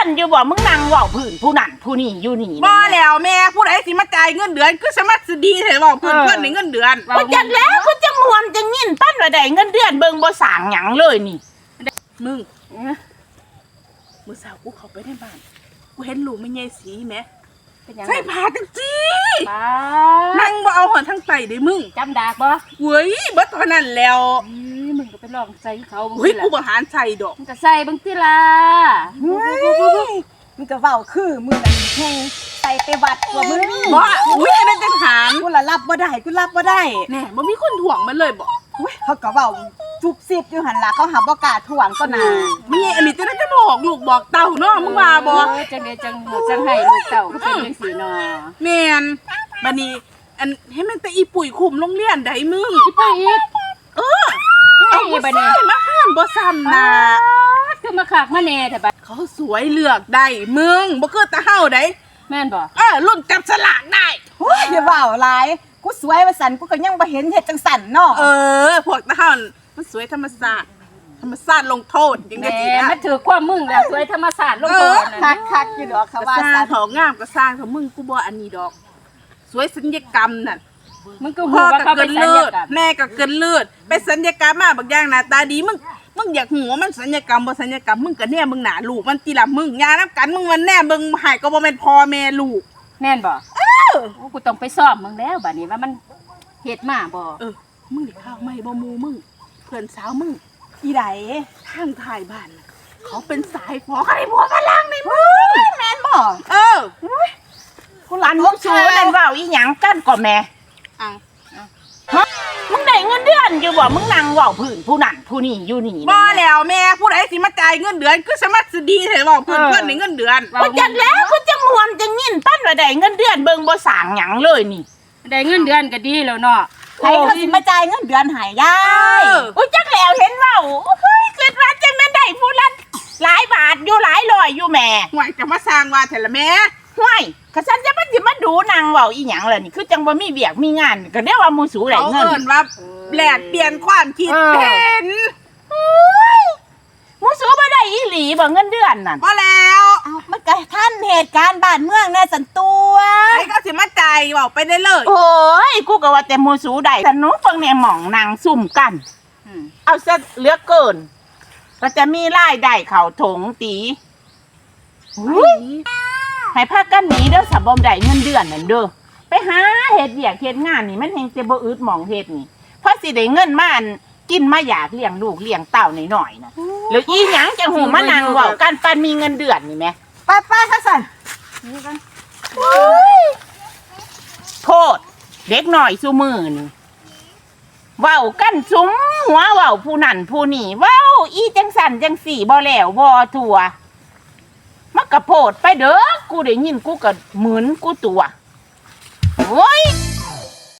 อนอยู่บ่มึงนั่งเว้าพื้นผู้นั่นผู้นี่อยู่นี่บ่แล้วแม่ผู้ใดสิมาจ่ายเงินเดือนคือสมัครสิดีให้บอกเพิ่นเพิ่นในเงินเดือนกูจักแล้วกูจังมวนจังยินปั้นว่าได้เงินเดือนเบิ่งบ่สร้างหยังเลยนี่มึงมื้อเช้ากูเข้าไปในบ้านกูเห็นลูกแม่ใหญ่สีแหมเป็นหยังใส่ผ้าจังจี้ป้านั่งบ่เอาหอนทั้งไตเด้มึงจำดากบ่เว้ยบ่เท่านั้นแล้วอืมมึงก็ไป ลองใส่เขาบ่เฮ้ยล่ะกูบ่หารใส่ดอกมึงก็ใส่เบิ่งติล่ะเฮ้ยมึงก็เว้าคือมึงนั่นแฮงไปไปวัดกว่ามึงบ่อุ้ยอันนั้นจังหารกูละรับบ่ได้กูรับบ่ได้แน่บ่มีคนถ่วงมันเลยบ่เว้ยเขาก็เว้าจุบซิบอยู่หั่นล่ะเขาหาบ่กล้าถ่วงก็น่ะมีอันนี้จะได้จะบอกลูกบอกเต้าเนาะมึงว่าบ่เออจังได๋จังหูจังให้ลูกเต้าก็เป็นจังซี่เนาะแม่นบัดนี้อันให้มันแต่อีปุ๋ยคุมโรงเรียนได้มึงอีป้าอีกเออ เอาเอาอีบ่บัดใส่นี้มาเฮือนบ่ซ้ำนะคือมาขากมาแน่แต่บัดเขาสวยเลือกได้มึงบ่คือตาเฮาได้แม่นบ่เออรุ่นจับสลากได้โอ้ยอย่าเว้าหลายกูสวยว่าสั่นกูก็ยังบ่เห็นเฮ็ดจังสั่นเนาะเออพวกตาเฮามันสวยธรรมศาสตร์ธรรมศาสตร์ลงโทษจังแหได๋สิม่นะมันถือความมึงแล้วสวยธรรมศาสตร์ลงโทษคันั่กนคักๆอยู่ดอกก็ค่ะว่าสร้าสั่งนเขางามก็สร้างเขามึงกูบ่อันนี้ดอก สวยสัญญกรรมน่ะ มึงก็หูพ่อว่าก็เขาไปเกินสัญเลืญอดกรรมแม่ก็เกินเลือดไปสัญญกรรมมาบางอย่างหน้าตาดีมึงมึงอยากหัวามันสัญญกรรมบ่สัญญกรรมมึงก็แน่มึงหนาลูกมันตีละมึงยาน้ำกันมึงมันแน่มึงหายก็บ่แม่นพ่อแม่ลูก แม่นบ่เออกูต้องไปซ่อมมึงแล้วบัดนี้ว่ามันเฮ็ดมาบ่เออ มึงได้ข้าวไหม่บ่หมูมึงเพื่อนสาวมึงอีไดทางถ่ายบ้านน่ะเขาเป็นสายฟอใครบัวพลังในมึงแม่นบ่เออ กูรัอันนมึงสูนั่นเว้าอีหยังกันก็แม่ อะมึงได้เงินเดือนอยู่บ่ มึงนั่งเว้าพื้นผู้นั่นผู้นี่อยู่นี่บ่แล้วแม่ผู้ใดสิมาจ่ายเงินเดือนคือสมัครสิดีให้บอกเพื่อนเพื่อนในเงินเดือนกูจักแล้วกูจังมวนจังยินปั้นว่าได้เงินเดือนเบิ่งบ่สร้างหยังเลยนี่ได้เงินเดือนก็ดีแล้วเนาะใครเขาสิมาจ่ายเงินเดือนให้ยาเอยอกูจักแล้วเห็นเว้าเฮ้ยเกิดว่าจังแม่นได้ผู้ละหลายบาทอยู่หลายร้อยอยู่แม่หวยจะมาสร้างว่าแต่ละแม่ห้วยกะฉันจะมันสิมา ดูนางเว้าอีหยังล่ะนี่คือจังบ่มีเวียกมีงาน ก็เรียกว่าหมูสูได้เขาเงินเอิ้นว่าแลกเปลี่ยนความคิดเออ เห็นหมูสูบ่ได้อีหลีบ่เงินเดือนนั่นบ่แล้วเอามันก็ท่านเหตุการณ์บ้านเมืองแน่สันตัวใครก็สิมาจ่ายบอกไปได้เลยโอ้ยกูก็ว่าแต่หมูสูได้สนุกฟังแนหม่องนางซุ่มกัน อืมเอาซะเหลือเกิน ก็จะมีรายได้เข้าถงตีอุ๊ย ให้พากันหนีเด้อสะบ่ได้เงินเดือนนั่นเด้อไปหาเฮ็ดเวียกเฮ็ดงานนี่มันแฮงจะบ่อึดหม่องเฮ็ดนี่เพราะสิได้เงินมาอันกินมาอยากเลี้ยงลูกเลี้ยงเต้าหน่อยๆนะแล้วอีหยังจังหูมานางเว้ากันปันมีเงินเดือนนี่แหมไปไปๆถ้าสั่นโทษเด็กหน่อยซูมือนี่เว้ากันซุ้มหัวเว้าผู้นั่นผู้นี่เว้าอีจังสันจังสี่บ่แล้วบ่ทัวมันกระโพดไปเด้อ กูได้ยินกูก็หมืนกูตัวโอ้ย